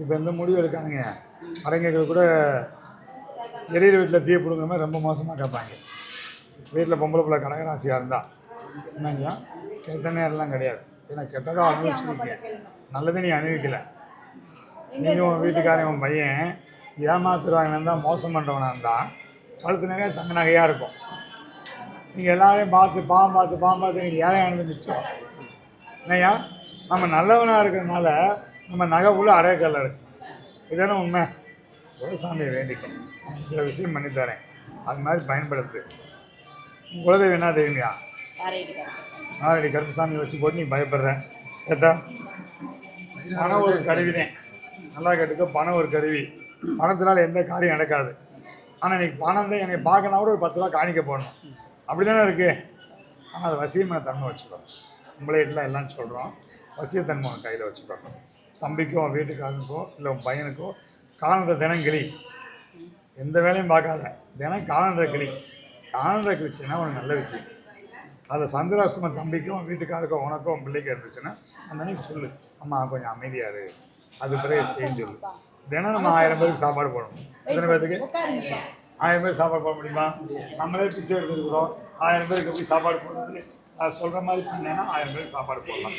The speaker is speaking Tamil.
இப்போ எந்த முடிவு எடுக்காதீங்க. அடங்கிகள் கூட எரியிற வீட்டில் தீ பிடுங்குற மாதிரி ரொம்ப மோசமாக கேட்பாங்க. வீட்டில் பொம்பளை பிள்ளை கடகராசியாக இருந்தா என்னங்க கெட்ட நேரம்லாம் கிடையாது. ஏன்னா கெட்டதாக அனுபவிச்சிருக்கீங்க நல்லதை நீ அனுபவிக்கல. நீயும் உன் வீட்டுக்காரன் உன் பையன் ஏமாத்துறவங்க இருந்தால் மோசம் பண்ணுறவனா இருந்தால் கழுத்து நிறைய தங்க நகையாக இருக்கும். நீங்கள் எல்லாரையும் பார்த்து பாவம் பார்த்து பாவம் பார்த்து நீங்கள் ஏழையானது மிச்சம் என்னய்யா? நம்ம நல்லவனாக இருக்கிறதுனால நம்ம நகை உள்ள அடையக்கல்ல இருக்கு. இதானே உண்மை? குலசாமியை வேண்டிக்கும் சில விஷயம் பண்ணித்தரேன் அது மாதிரி பயன்படுத்து. குலதெய்வம் என்ன தெரியுமையா நாரடி கருப்பசாமி வச்சு போட்டு நீ பயப்படுற. கேட்டா? பணம் ஒரு கருவிதான் நல்லா கேட்டுக்க பணம் ஒரு கருவி. பணத்தினால எந்த காரியம் நடக்காது. ஆனால் இன்றைக்கி பணம் தான் என்னை பார்க்கணும் கூட ஒரு பத்து ரூபா காணிக்க போடணும் அப்படி தானே இருக்குது ஆனால் அது வசியமான தன்மை வச்சுக்கணும். உங்களே இல்லை எல்லாம் சொல்கிறோம் வசியத்தன்மை கையில் வச்சுக்கணும். தம்பிக்கோ உன் வீட்டுக்காரனுக்கோ இல்லை உன் பையனுக்கோ காலந்த தினம் கிளி. எந்த வேலையும் பார்க்காத. தினம் காலந்த கிளி. காலந்த கிழிச்சுன்னா ஒரு நல்ல விஷயம். அதை சந்திராஷ்டமம் தம்பிக்கும் வீட்டுக்காருக்கோ உனக்கும் உன் பிள்ளைக்கு இருந்துச்சுன்னா அந்த அன்னைக்கு சொல்லு. அம்மா கொஞ்சம் அமைதியாக இரு. அது பிறகு செய்யும் சொல்லு. தினம் நம்ம ஆயிரம் பேருக்கு சாப்பாடு போடணும். எத்தனை பேருக்கு ஆயிரம் பேருக்கு சாப்பாடு போட முடியுமா? நம்மளே பிச்சை எடுத்துருக்குறோம் ஆயிரம் பேருக்கு எப்படி சாப்பாடு போடுறது? நான் சொல்கிற மாதிரி பண்ணேன்னா ஆயிரம் பேருக்கு சாப்பாடு போடலாம்.